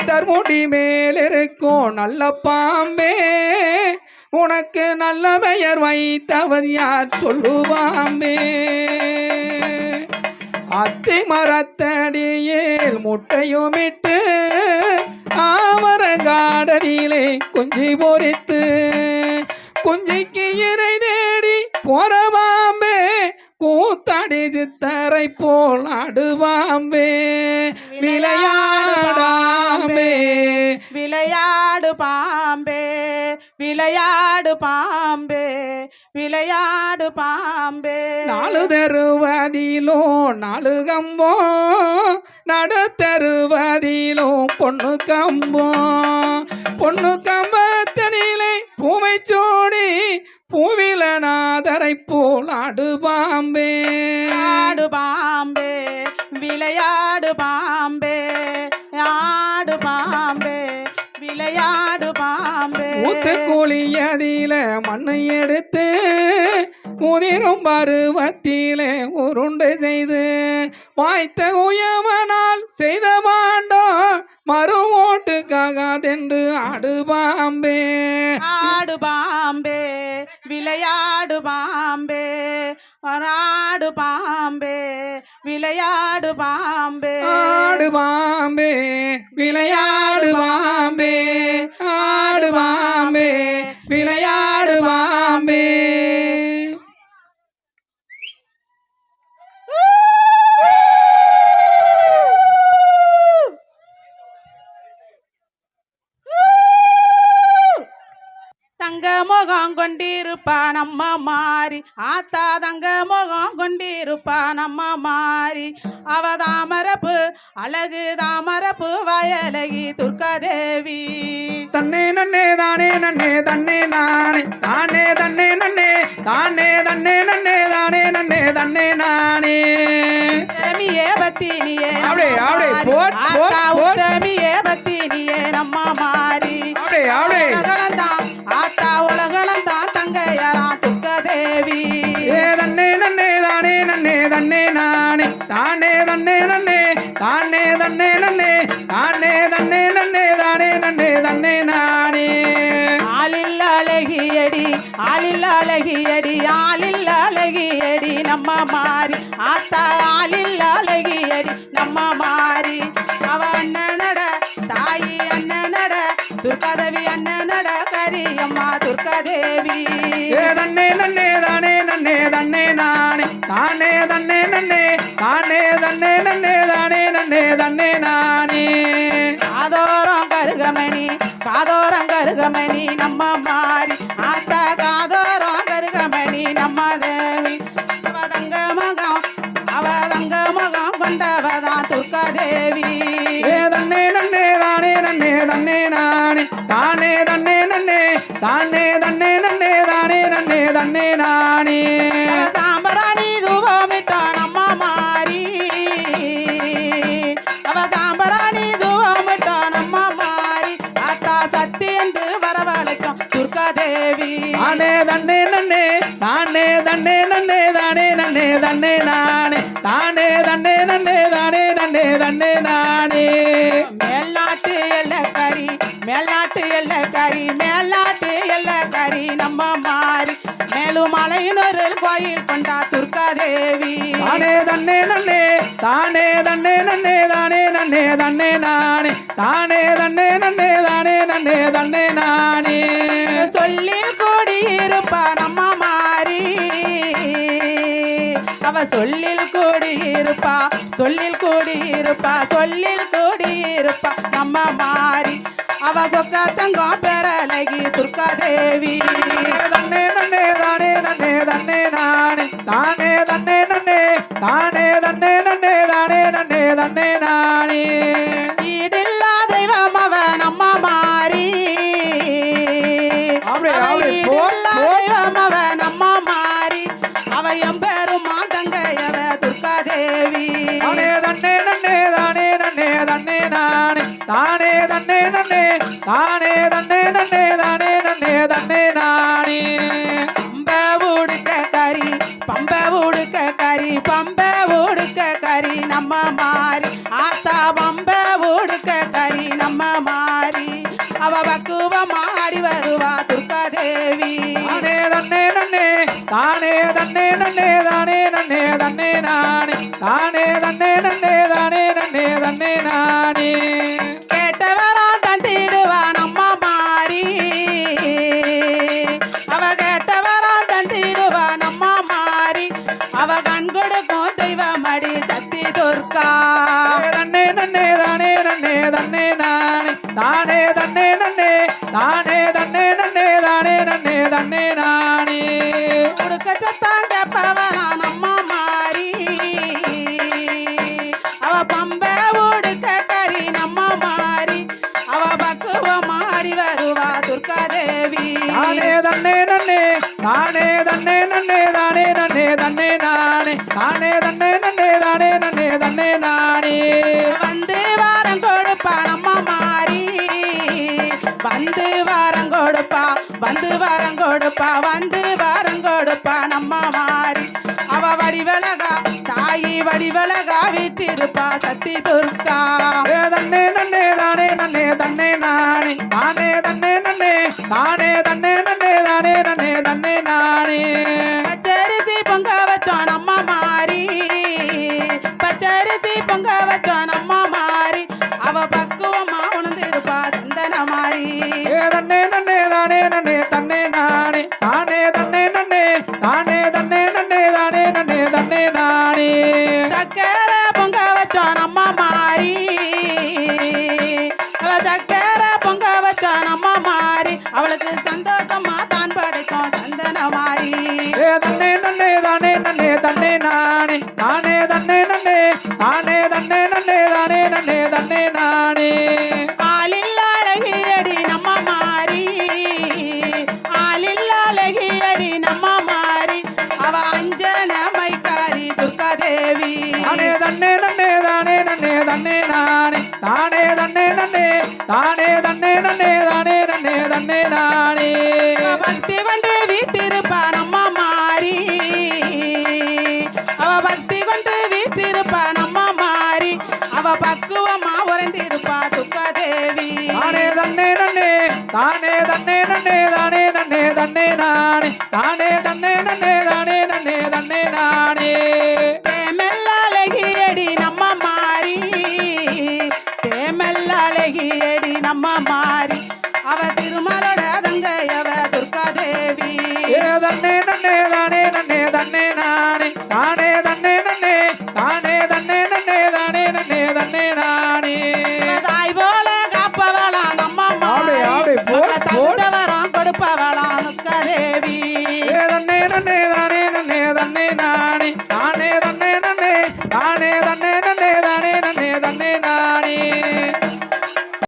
Notre முடி மேல் இருக்கும் நல்ல பாம்பே. உனக்கு நல்ல பெயர் வைத்தவர் யார் சொல்லுவாம்பே அத்தி மரத்தடியில் முட்டையுமிட்டு ஆமரங்காடலிலே குஞ்சு பொறித்து குஞ்சிக்கு இறை தேடி போறவாம்பே கூத்தாடி சித்தரை போல் அடுவாம்பே விளையாடாம்பே விளையாடு பாம்பே. விளையாடு பாம்பே. விளையாடு பாம்பே. நாலு தெருவதிலோ நாலு கம்போ நடுத்தருவதிலோ பொண்ணு கம்போ பொண்ணு கம்பத்தனிலே பூவை சோடி பூவில நாதரை போல் அடுபாம்பே ஆடு பாம்பே. விளையாடு பாம்பே விளையாடு பாம்பே. ஊத்து குழியதில மண்ணை எடுத்து முதிரும் பருவத்திலே உருண்டை செய்து வாய்த்த உயவனால் செய்த மாண்டோம் மறுமோட்டுக்காகாதென்று அடுபாம்பே ஆடு பாம்பே. விளையாடு பாம்பே ஆடு பாம்பே விளையாடு பாம்பே. ஆடு பாம்பே விளையாடு பாம்பே ஆடு பாம்பே தங்க முகம் கொண்டிருப்பா நம்ம மாறி. ஆத்தா தங்க முகம் கொண்டிருப்பா நம்ம மாறி. அவ தாமரப்பு அழகு தாமரப்பு வயலகி துர்காதேவி. தன்னே நன்னே தானே நன்னே தன்னே நானே தானே தன்னே நன்னே தானே தன்னே நன்னே தானே நன்னே தன்னே நானே. உத்தமியே பத்தினியே அப்படியே, அப்படியே. போட், போட், போட். உத்தமியே பத்தினியே நம்ம மாறி. அப்படியே அப்படியே. அழகியடி ஆளில் அழகியடி நம்ம மாறி. ஆத்தா ஆளில் அழகியடி நம்ம மாறி. அவ அண்ணனட தாயி அண்ணனட துர்காதேவி அண்ணனட கரியம்மா துர்காதேவி ஏ தன்னே நன்னே தானே நன்னே தன்னே நானே. தானே தன்னே நன்னே தானே தன்னே நன்னே தானே நன்னே தன்னே நானே. காதோரம் கருகமணி காதோரம் கருகமணி நம்ம மாறி. தானே தன்னே நன்னே தானே தன்னே நன்னே தானே நன்னே தன்னே நானே. சாம்பராணி தூவமிட்டோம் நம்ம மாறி. அவ சாம்பராணி தூவமிட்டோம் நம்ம மாறி. ஆத்தா சக்தி என்று வரவழைக்கும் துர்காதேவி. தானே தன்னே நன்னே தானே தன்னே நன்னே தானே நன்னே தன்னே நானே. தானே தன்னே நன்னே தானே நன்னே தன்னே நானே. எல்லக்கறி மேல்நாட்டு எல்லக்கறி நம்ம மாறி. மேலும் மலையினொரு கோயில் கொண்டா துர்காதேவி தானே தன்னே நன்னே தானே தன்னே நன்னே தானே நன்னே தன்னே நானே. தானே தன்னே நன்னே தானே நன்னே தன்னே நானே. சொல்லில் கூடியிருப்பா நம்ம மாறி. அவ சொல்லில் கூடியிருப்பா சொல்லில் கூடியிருப்பா சொல்லில் கூடியிருப்பா நம்ம மாறி. அவ சொக்க தங்கம் பெறலகி துர்காதேவி. தன்னே நன்னே தானே நன்னே தன்னே நானே தானே தன்னே நன்னே தானே தன்னே நன்னே தானே நன்னே தன்னே நானே. ஈடில்லா தெய்வம் அவ நம்ம மாறி. ஈடில்லா. தெய்வம் அவ நம்ம மாறி. அவ எம்பெருமா தங்கையவ துர்காதேவி. தானே தன்னே நன்னே தானே நன்னே தன்னே நானே தானே தன்னே நன்னே தானே தன்னே நன்னே தானே நன்னே தன்னே நானே பம்ப உடுக்க கறி பம்ப உடுக்க கறி பம்ப உடுக்க கறி நம்ம மாறி. ஆத்தா பம்ப உடுக்க கறி நம்ம மாறி. அவ பக்குவமா ஆடி வருவா துர்காதேவி தானே தன்னே நன்னே தானே தன்னே நன்னே தானே நன்னே தன்னே நானே தானே துர்கா தன்னே நன்னே தானே நன்னே தன்னே நானே. தானே தன்னே நன்னே. தானே தன்னே நன்னே தானே நன்னே தன்னே நானே. உடுக்க சத்தம் கேப்பவரா நம்ம மாறி. அவ பம்ப உடுக்க கறி நம்ம மாறி. அவ பக்குவம் ஆடி வருவா துர்கா தேவி. தானே தன்னே நன்னே. தானே தன்னே நன்னே தானே நன்னே தன்னே நானே. நன்னே தானே தன்னே நானே. வந்து வாரம் கொடுப்பா நம்ம மாறி. வந்து வாரம் கொடுப்பா வந்து வாரம் கொடுப்பா வந்து வாரம் கொடுப்பா நம்ம மாறி. அவ வடிவழகா தாயி வடிவழகா வீட்டிருப்பா சக்தி துர்கா ஏ தன்னே நன்னே தானே நன்னே தன்னே நானே. தானே தன்னே நன்னே தானே. பொங்க தானே தன்னே நன்னே தானே தன்னே நன்னே தானே தன்னே நானே அவ பக்தி கொண்டு வீட்டிருப்பா நம்ம மாறி. அவ பக்தி கொண்டு வீட்டிருப்பா நம்ம மாறி. அவ பக்குவமா உறைந்திருப்பா துர்கா தேவி தானே தன்னே நன்னே தானே தன்னே நன்னே தானே நன்னே தன்னே நானே தானே தன்னே நன்னே தானே நன்னே தன்னே நானே அழகியடி நம்ம மாறி. அவ திருமலோட தங்கையவ துர்கா தேவி ஏ தன்னே நன்னே